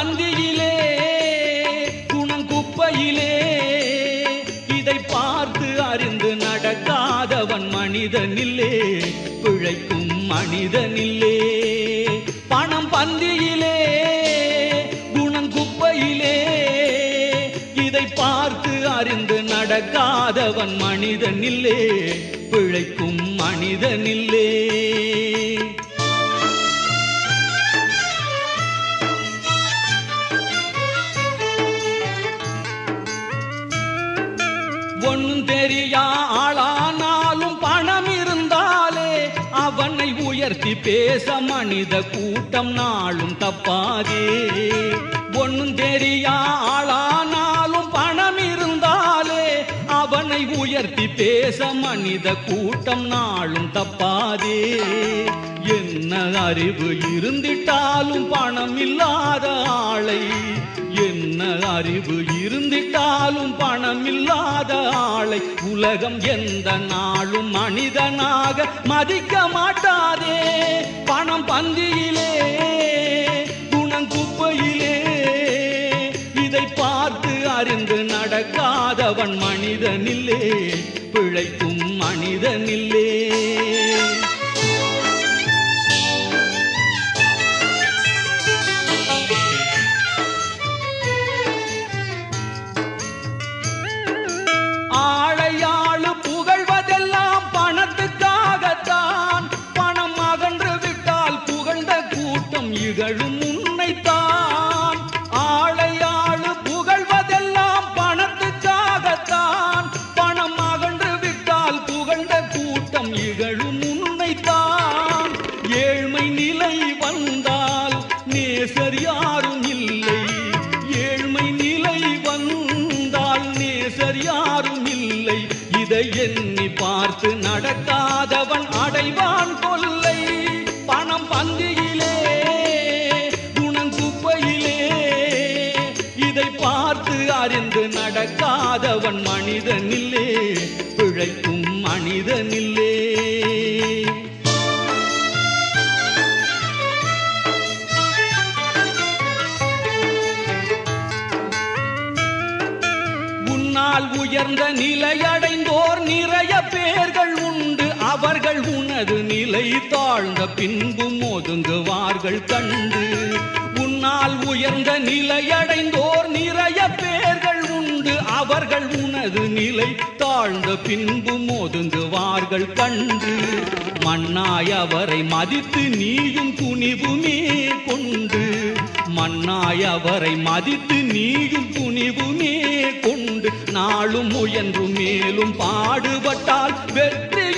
பந்தியிலே குணம் குப்பையிலே இதை பார்த்து அறிந்து நடக்காதவன் மனிதனில்லே பிழைக்கும் மனிதனில்லே. பணம் பந்தியிலே குணம் குப்பையிலே இதை பார்த்து அறிந்து நடக்காதவன் மனிதனில்லே பிழைக்கும் மனிதனில்லே. ஒன்னும் ஆளானாலும் பணம் இருந்தாலே அவனை உயர்த்தி பேச மனித கூட்டம் நாளும் தப்பாதே. ஒன்னும் தெரியா ஆளானாலும் பணம் இருந்தாலே அவனை உயர்த்தி பேச மனித கூட்டம் நாளும் தப்பாதே. என்ன அறிவு இருந்திட்டாலும் பணம் இல்லாத ஆளை. என்ன அறிவு இருந்திட்டாலும் பணம் இல்லாத ஆளை உலகம் எந்த நாளும் மனிதனாக மதிக்க மாட்டாதே. பணம் பந்தியிலே குணம் குப்பையிலே. இதை பார்த்து அறிந்து நடக்காதவன் மனிதனில்லே பிழைக்கும் மனிதனில்லே. உன்னைத்தான் ஆளையாளு புகழ்வதெல்லாம் பணத்துக்காகத்தான். பணம் அகன்று விட்டால் புகழ்ந்த கூட்டம் இகழும் உன்னைத்தான். ஏழ்மை நிலை வந்தால் நேசர் யாரும் இல்லை. ஏழ்மை நிலை வந்தால் நேசர் யாரும் இல்லை. இதை எண்ணி பார்த்து நடக்காதவன் அடைவான் கொல்லை. நடக்காதவன் மனிதனில்லே பிழைக்கும் மனிதனில்லே உன்னால் உயர்ந்த நிலையடைந்தோர் நிறைய பேர்கள் உண்டு. அவர்கள் உனது நிலை தாழ்ந்த பின்பும் ஒதுங்குவார்கள் கண்டு. உன்னால் உயர்ந்த நிலையடைந்தோர் அவர்கள் நிலை தாழ்ந்த பின்பு ஒதுங்குவார்கள் கண்டு மண்ணாய் அவரை மதித்து நீயும் துணிவுமே கொண்டு. மண்ணாய் அவரை மதித்து நீயும் துணிவுமே கொண்டு. நாளும் முயன்று மேலும் பாடுபட்டால் வெற்றி